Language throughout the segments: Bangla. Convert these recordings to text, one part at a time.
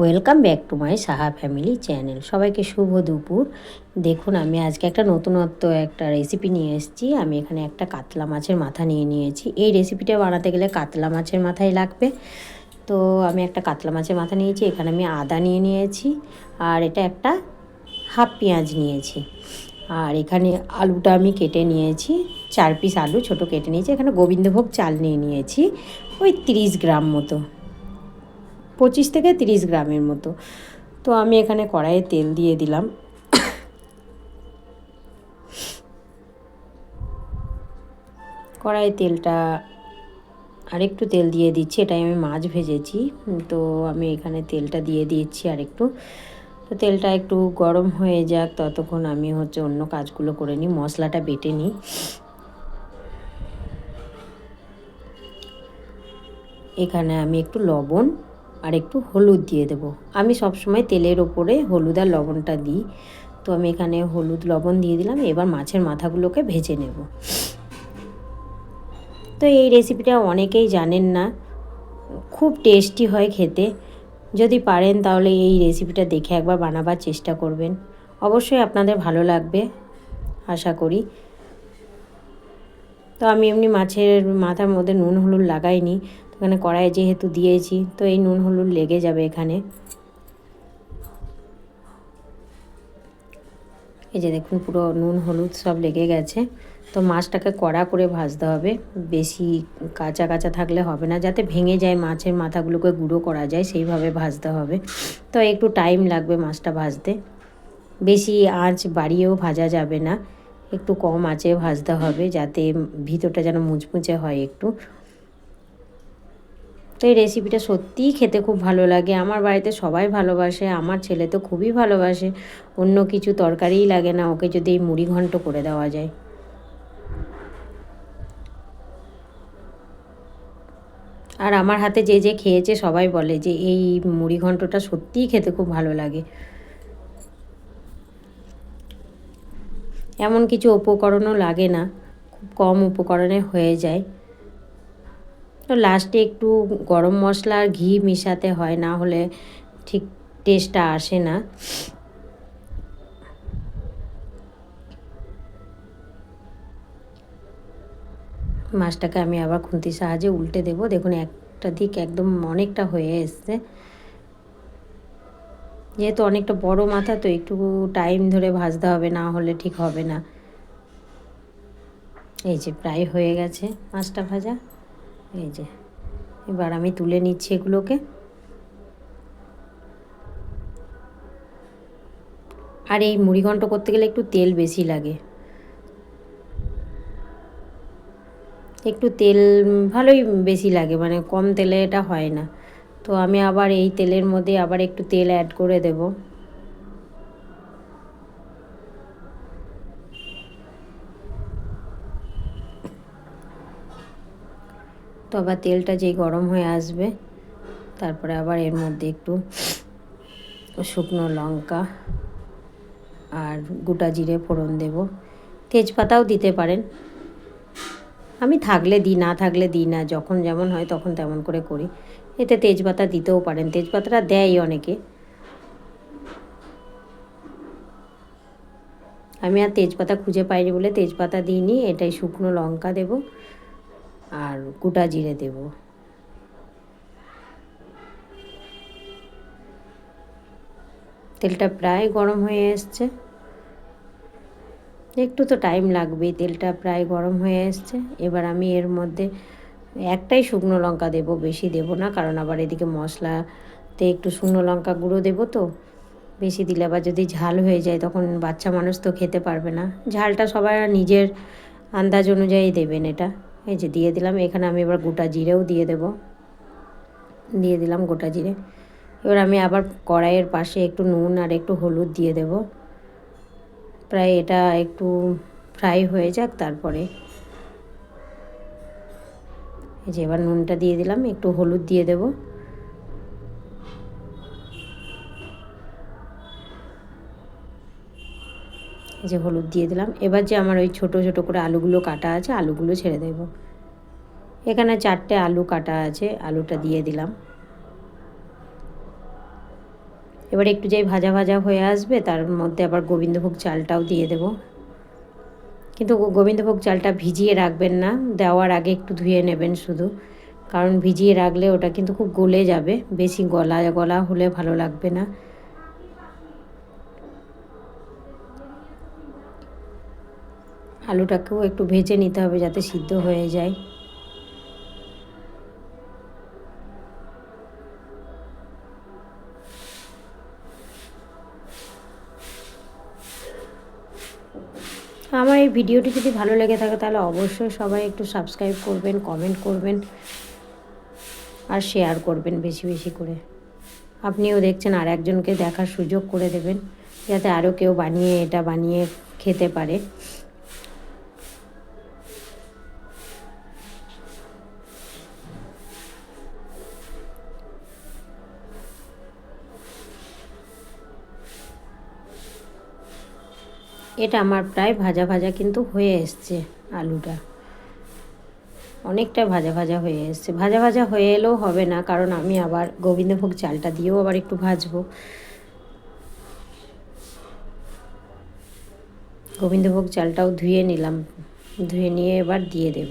Welcome back to my Saha family channel সবাইকে শুভ দুপুর। দেখুন, আমি আজকে একটা নতুনত্ব একটা রেসিপি নিয়ে এসেছি। আমি এখানে একটা কাতলা মাছের মাথা নিয়ে নিয়েছি। এই রেসিপিটা বানাতে গেলে কাতলা মাছের মাথায় লাগবে। তো আমি একটা কাতলা মাছের মাথা নিয়েছি, এখানে আমি আদা নিয়ে নিয়েছি আর এটা একটা হাফ পেঁয়াজ নিয়েছি। আর এখানে আলুটা আমি কেটে নিয়েছি, চার পিস আলু ছোট কেটে নিয়েছি। এখানে গোবিন্দভোগ চাল নিয়ে নিয়েছি, ওই তিরিশ গ্রাম মতো। পঁচিশ থেকে তিরিশ গ্রামের মতো। তো আমি এখানে কড়াইয়ে তেল দিয়ে দিলাম। কড়াইয়ে তেলটা আরেকটু তেল দিয়ে দিচ্ছি, এটাই আমি মাছ ভেজেছি। তো আমি এখানে তেলটা দিয়ে দিচ্ছি আরেকটু। তো তেলটা একটু গরম হয়ে যাক, ততক্ষণ আমি হচ্ছে অন্য কাজগুলো করে নিই, মশলাটা বেটে নিই। এখানে আমি একটু লবণ আর একটু হলুদ দিয়ে দেব। আমি সবসময় তেলের ওপরে হলুদ আর লবণটা দিই। তো আমি এখানে হলুদ, লবণ দিয়ে দিলাম। এবার মাছের মাথাগুলোকে ভেজে নেব। তো এই রেসিপিটা অনেকেই জানেন না। খুব টেস্টি হয় খেতে। যদি পারেন তাহলে এই রেসিপিটা দেখে একবার বানাবার চেষ্টা করবেন। অবশ্যই আপনাদের ভালো লাগবে, আশা করি। তো আমি এমনি মাছের মাথার মধ্যে নুন, হলুদ লাগাইনি। এখানে কড়াইয়ে যেহেতু দিয়েছি, তো এই নুন হলুদ লেগে যাবে এখানে। এই যে দেখুন পুরো নুন হলুদ সব লেগে গেছে। তো মাছটাকে কড়া করে ভাজতে হবে, বেশি কাঁচা কাঁচা থাকলে হবে না, যাতে ভেঙে যায় মাছের মাথাগুলোকে গুঁড়ো করা যায়, সেইভাবে ভাজতে হবে। তো একটু টাইম লাগবে মাছটা ভাজতে। বেশি আঁচ বাড়িয়েও ভাজা যাবে না, একটু কম আঁচে ভাজতে হবে, যাতে ভিতরটা যেন মুচমুচে হয় একটু। তো এই রেসিপিটা সত্যিই খেতে খুব ভালো লাগে। আমার বাড়িতে সবাই ভালোবাসে, আমার ছেলে তো খুবই ভালোবাসে। অন্য কিছু তরকারিই লাগে না, ওকে যদি এই মুড়ি ঘন্ট করে দেওয়া যায়। আর আমার হাতে যে যে খেয়েছে সবাই বলে যে এই মুড়ি ঘন্টটা সত্যিই খেতে খুব ভালো লাগে। এমন কিছু উপকরণও লাগে না, খুব কম উপকরণে হয়ে যায়। তো লাস্টে একটু গরম মশলা আর ঘি মিশাতে হয়, না হলে ঠিক টেস্টটা আসে না। মাছটাকে আমি আবার খুন্তির সাহায্যে উল্টে দেবো। দেখুন, একটা দিক একদম অনেকটা হয়ে এসছে। যেহেতু অনেকটা বড় মাথা, তো একটু টাইম ধরে ভাজতে হবে, না হলে ঠিক হবে না। এই যে প্রায় হয়ে গেছে মাছটা ভাজা। এই যে, এবার আমি তুলে নিচ্ছি এগুলোকে। আর এই মুড়িঘণ্ট করতে গেলে একটু তেল বেশি লাগে। একটু তেল ভালোই বেশি লাগে মানে কম তেলে এটা হয় না। তো আমি আবার এই তেলের মধ্যে আবার একটু তেল অ্যাড করে দেব। তো আবার তেলটা যেই গরম হয়ে আসবে, তারপরে আবার এর মধ্যে একটু শুকনো লঙ্কা আর গোটা জিরে ফোড়ন দেব। তেজপাতাও দিতে পারেন। আমি থাকলে দিই, না থাকলে দিই না, যখন যেমন হয় তখন তেমন করে করি। এতে তেজপাতা দিতেও পারেন, তেজপাতাটা দেয় অনেকে। আমি আর তেজপাতা খুঁজে পাইনি বলে তেজপাতা দিইনি, এটাই শুকনো লঙ্কা দেব। আর গোটা জিরে দেব। তেলটা প্রায় গরম হয়ে এসছে। একটু তো টাইম লাগবেই, তেলটা প্রায় গরম হয়ে এসছে। এবার আমি এর মধ্যে একটাই শুকনো লঙ্কা দেব, বেশি দেব না, কারণ আবার এদিকে মশলাতে একটু শুকনো লঙ্কা গুঁড়ো দেবো তো। বেশি দিলে আবার যদি ঝাল হয়ে যায়, তখন বাচ্চা মানুষ তো খেতে পারবে না। ঝালটা সবাই নিজের আন্দাজ অনুযায়ী দেবেন এটা। এই যে দিয়ে দিলাম, এখানে আমি এবার গোটা জিরেও দিয়ে দেব। দিয়ে দিলাম গোটা জিরে। এবার আমি আবার কড়াইয়ের পাশে একটু নুন আর একটু হলুদ দিয়ে দেব। প্রায় এটা একটু ফ্রাই হয়ে যাক তারপরে। এই যে এবার নুনটা দিয়ে দিলাম, একটু হলুদ দিয়ে দেব। যে হলুদ দিয়ে দিলাম। এবার যে আমার ওই ছোট ছোট করে আলুগুলো কাটা আছে, আলুগুলো ছেড়ে দেব। এখানে চারটে আলু কাটা আছে, আলুটা দিয়ে দিলাম। এবার একটু যাই ভাজা ভাজা হয়ে আসবে, তার মধ্যে আবার গোবিন্দভোগ চালটাও দিয়ে দেব। কিন্তু গোবিন্দভোগ চালটা ভিজিয়ে রাখবেন না, দেওয়ার আগে একটু ধুয়ে নেবেন শুধু। কারণ ভিজিয়ে রাখলে ওটা কিন্তু খুব গলে যাবে, বেশি গলা গলা হলে ভালো লাগবে না। আলুটাকেও একটু ভেজে নিতে হবে যাতে সিদ্ধ হয়ে যায়। আমার এই ভিডিওটি যদি ভালো লেগে থাকে তাহলে অবশ্যই সবাই একটু সাবস্ক্রাইব করবেন কমেন্ট করবেন আর শেয়ার করবেন বেশি বেশি করে। আপনিও দেখছেন আর একজনকে দেখার সুযোগ করে দেবেন, যাতে আরও কেউ বানিয়ে এটা বানিয়ে খেতে পারে। এটা আমার প্রায় ভাজা ভাজা কিন্তু হয়ে এসছে আলুটা। অনেকটা ভাজা ভাজা হয়ে এসছে। ভাজা ভাজা হয়ে এলেও হবে না, কারণ আমি আবার গোবিন্দভোগ চালটা দিয়েও আবার একটু ভাজবো। গোবিন্দভোগ চালটাও ধুয়ে নিলাম। ধুয়ে নিয়ে এবার দিয়ে দেব।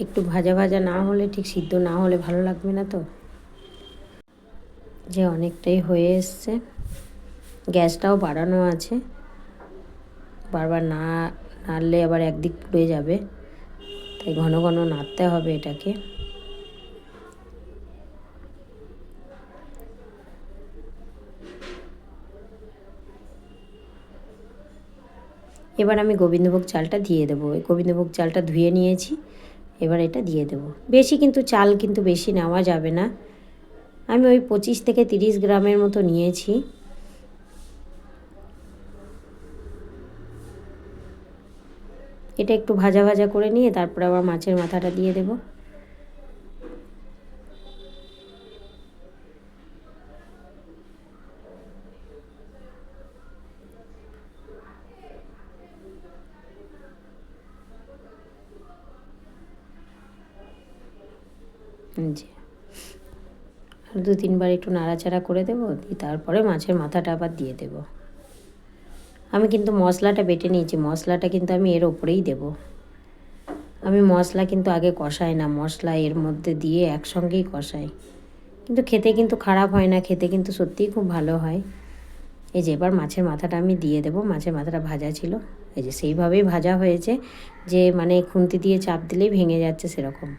একটু ভাজা ভাজা না হলে ঠিক সিদ্ধ না হলে ভালো লাগবে না তো? যে অনেকটাই হয়ে এসছে। গ্যাসটাও বাড়ানো আছে। বারবার না নাড়লে আবার একদিক পুড়ে যাবে। তাই ঘন ঘন নাড়তে হবে এটাকে। এবার আমি গোবিন্দভোগ চালটা দিয়ে দেবো। গোবিন্দভোগ চালটা ধুয়ে নিয়েছি। এবার এটা দিয়ে দেবো। বেশি কিন্তু চাল কিন্তু বেশি নেওয়া যাবে না। আমি ওই পঁচিশ থেকে তিরিশ গ্রামের মতো নিয়েছি। এটা একটু ভাজা ভাজা করে নিয়ে তারপরে আবার মাছের মাথাটা দিয়ে দেব। দু তিনবার একটু নাড়াচাড়া করে দেবো তারপরে মাছের মাথাটা আবার দিয়ে দেবো। আমি কিন্তু মশলাটা বেটে নিয়েছি। মশলাটা কিন্তু আমি এর ওপরেই দেব। আমি মশলা কিন্তু আগে কষাই না। মশলা এর মধ্যে দিয়ে একসঙ্গেই কষাই। কিন্তু খেতে কিন্তু খারাপ হয় না। খেতে কিন্তু সত্যিই খুব ভালো হয়। এই যে এবার মাছের মাথাটা আমি দিয়ে দেবো। মাছের মাথাটা ভাজা ছিল। এই যে সেইভাবেই ভাজা হয়েছে। যে মানে খুন্তি দিয়ে চাপ দিলেই ভেঙে যাচ্ছে সেরকম।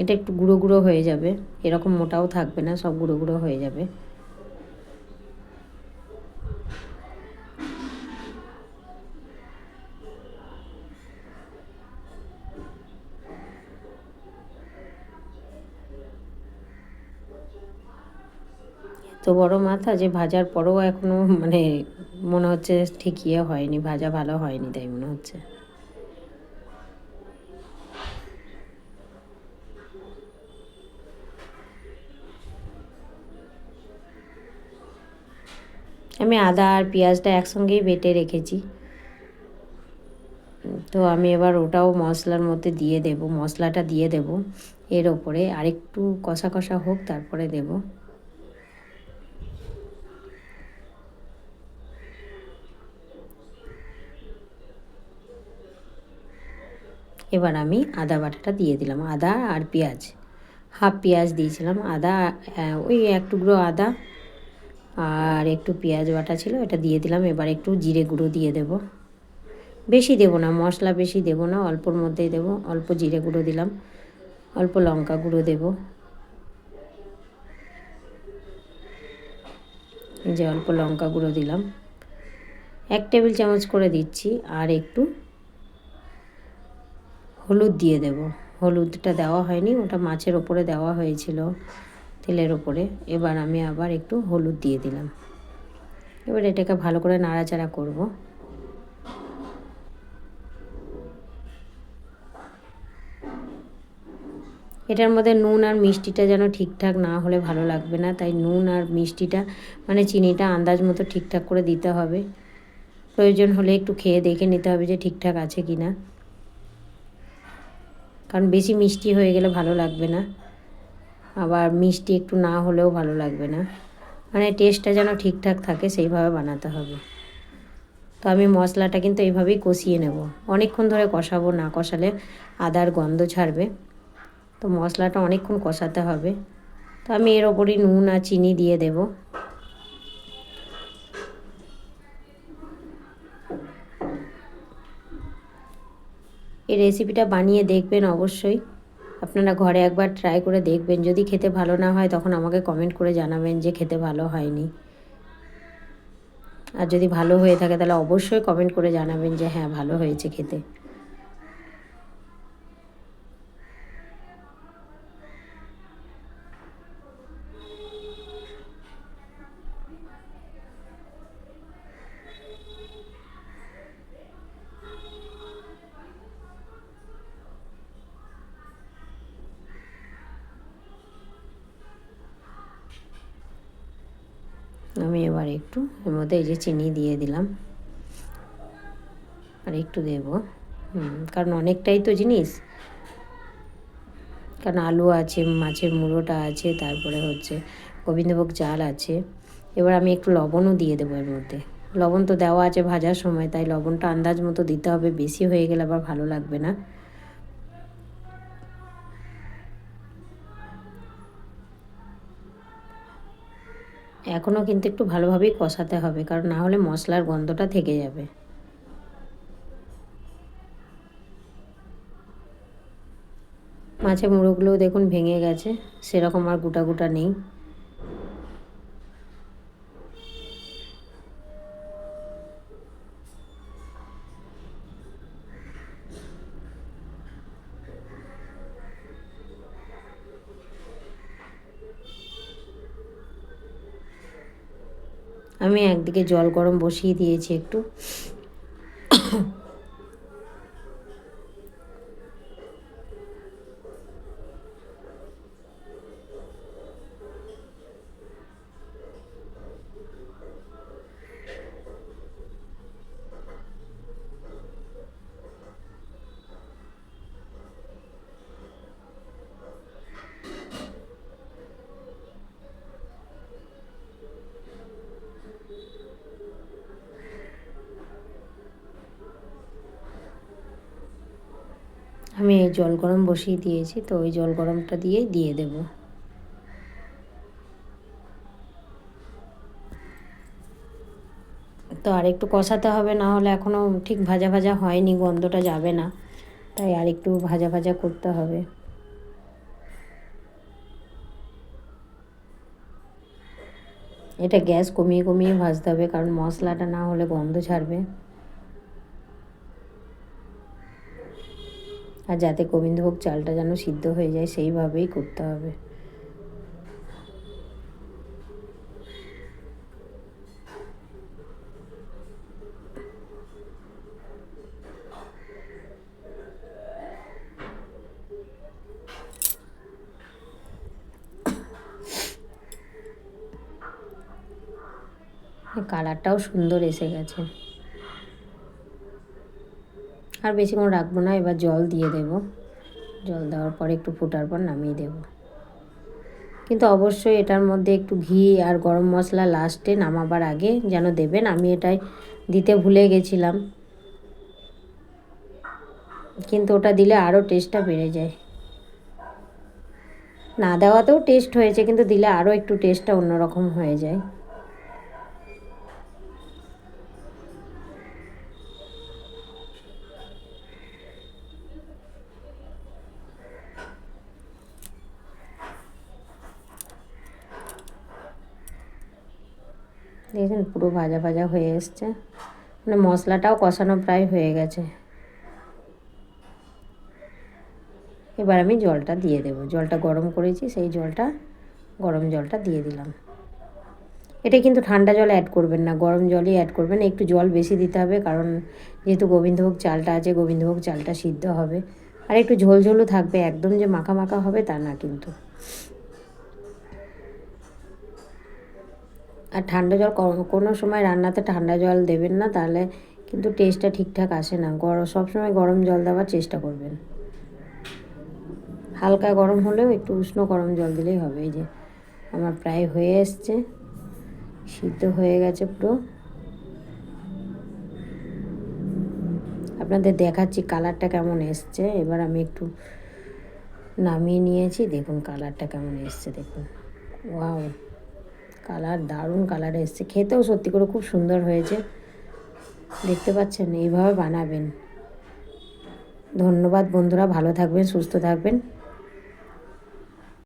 এটা একটু গুঁড়ো গুঁড়ো হয়ে যাবে। এরকম মোটাও থাকবে না, সব গুঁড়ো গুঁড়ো হয়ে যাবে। তো বড় মাথা যে ভাজার পরেও এখনও মানে মনে হচ্ছে ঠিক ইয়ে হয়নি, ভাজা ভালো হয়নি তাই মনে হচ্ছে। আমি আদা আর পেঁয়াজটা একসঙ্গেই বেটে রেখেছি। তো আমি এবার ওটাও মশলার মধ্যে দিয়ে দেব, মশলাটা দিয়ে দেব। এর ওপরে আরেকটু কষা কষা হোক, তারপরে দেব। এবার আমি আদা বাটাটা দিয়ে দিলাম, আদা আর পেঁয়াজ। হাফ পেঁয়াজ দিয়েছিলাম, আদা ওই এক টুকরো আদা। আর একটু পেঁয়াজ বাটা ছিল, এটা দিয়ে দিলাম। এবার একটু জিরে গুঁড়ো দিয়ে দেব। বেশি দেব না, মশলা বেশি দেব না, অল্পর মধ্যেই দেব। অল্প জিরে গুঁড়ো দিলাম, অল্প লঙ্কা গুঁড়ো দেব। যে অল্প লঙ্কা গুঁড়ো দিলাম। এক টেবিল চামচ করে দিচ্ছি, আর একটু হলুদ দিয়ে দেব। হলুদটা দেওয়া হয়নি, ওটা মাছের ওপরে দেওয়া হয়েছিল। তেলের ওপরে এবার আমি আবার একটু হলুদ দিয়ে দিলাম। এবার এটাকে ভালো করে নাড়াচাড়া করব। এটার মধ্যে নুন আর মিষ্টিটা যেন ঠিকঠাক না হলে ভালো লাগবে না। তাই নুন আর মিষ্টিটা মানে চিনিটা আন্দাজ মতো ঠিকঠাক করে দিতে হবে। প্রয়োজন হলে একটু খেয়ে দেখে নিতে হবে যে ঠিকঠাক আছে কি না কারণ বেশি মিষ্টি হয়ে গেলে ভালো লাগবে না। আবার মিষ্টি একটু না হলেও ভালো লাগবে না। মানে টেস্টটা যেন ঠিকঠাক থাকে, সেইভাবে বানাতে হবে। তো আমি মশলাটা কিন্তু এইভাবেই কষিয়ে নেব। অনেকক্ষণ ধরে কষাবো না, কষালে আদার গন্ধ ছাড়বে। তো মশলাটা অনেকক্ষণ কষাতে হবে। তো আমি এর ওপরই নুন আর চিনি দিয়ে দেব। এই রেসিপিটা বানিয়ে দেখবেন অবশ্যই। আপনারা ঘরে একবার ট্রাই করে দেখবেন। যদি খেতে ভালো না হয়, তখন আমাকে কমেন্ট করে জানাবেন যে খেতে ভালো হয়নি। আর যদি ভালো হয়ে থাকে, তাহলে অবশ্যই কমেন্ট করে জানাবেন যে হ্যাঁ ভালো হয়েছে খেতে। মধ্যে এই যে চিনি দিয়ে দিলাম। আর একটু দেব। কারণ অনেকটাই তো জিনিস। কারণ আলু আছে, মাছের মুড়োটা আছে, তারপরে হচ্ছে গোবিন্দভোগ চাল আছে। এবার আমি একটু লবণও দিয়ে দেবো এর মধ্যে। লবণ তো দেওয়া আছে ভাজার সময়, তাই লবণটা আন্দাজ মতো দিতে হবে। বেশি হয়ে গেলে আবার ভালো লাগবে না। এখনও কিন্তু একটু ভালোভাবেই কষাতে হবে, কারণ না হলে মশলার গন্ধটা থেকে যাবে। মাছের মুড়োগুলোও দেখুন ভেঙে গেছে, সেরকম আর গোটা গোটা নেই। আমি একদিকে জল গরম বসিয়ে দিয়েছি একটু। আমি এই জল গরম বসিয়ে দিয়েছি, তো ওই জল গরমটা দিয়ে দিয়ে দেব। তো আর একটু কষাতে হবে, না হলে এখনও ঠিক ভাজা ভাজা হয়নি, গন্ধটা যাবে না। তাই আর একটু ভাজা ভাজা করতে হবে। এটা গ্যাস কমিয়ে কমিয়ে ভাজতে হবে, কারণ মশলাটা না হলে গন্ধ ছাড়বে। আর যাতে গোবিন্দভোগ চালটা যেন সিদ্ধ হয়ে যায়, সেইভাবেই করতে হবে। কালারটাও সুন্দর এসে গেছে। আর বেশিক্ষণ রাখব না, এবার জল দিয়ে দেব। জল দেওয়ার পর একটু ফোটার পর নামিয়ে দেব। কিন্তু অবশ্যই এটার মধ্যে একটু ঘি আর গরম মশলা লাস্টে নামাবার আগে যেন দেবেন, আমি এটাই দিতে ভুলে গেছিলাম। কিন্তু ওটা দিলে আরও টেস্টটা বেড়ে যায়। না দেওয়াতেও টেস্ট হয়েছে, কিন্তু দিলে আরও একটু টেস্টটা অন্যরকম হয়ে যায়। দেখেছেন পুরো ভাজা ভাজা হয়ে এসছে। মানে মশলাটাও কষানো প্রায় হয়ে গেছে। এবার আমি জলটা দিয়ে দেবো। জলটা গরম করেছি, সেই জলটা, গরম জলটা দিয়ে দিলাম। এটা কিন্তু ঠান্ডা জল অ্যাড করবেন না, গরম জলই অ্যাড করবেন। একটু জল বেশি দিতে হবে, কারণ যেহেতু গোবিন্দভোগ চালটা আছে, গোবিন্দভোগ চালটা সিদ্ধ হবে। আর একটু ঝোল ঝোলও থাকবে, একদম যে মাখা মাখা হবে তা না কিন্তু। আর ঠান্ডা জল কোনো সময় রান্নাতে ঠান্ডা জল দেবেন না, তাহলে কিন্তু টেস্টটা ঠিকঠাক আসে না। গরম সবসময় গরম জল দেওয়ার চেষ্টা করবেন। হালকা গরম হলেও একটু উষ্ণ গরম জল দিলেই হবে। এই যে আমার প্রায় হয়ে এসছে, সিদ্ধ হয়ে গেছে পুরো। আপনাদের দেখাচ্ছি কালারটা কেমন এসছে। এবার আমি একটু নামিয়ে নিয়েছি, দেখুন কালারটা কেমন এসছে, দেখুন। ওয়াও! কালার, দারুণ কালার এসছে। খেতেও সত্যি করে খুব সুন্দর হয়েছে। দেখতে পাচ্ছেন, এইভাবে বানাবেন। ধন্যবাদ বন্ধুরা, ভালো থাকবেন, সুস্থ থাকবেন।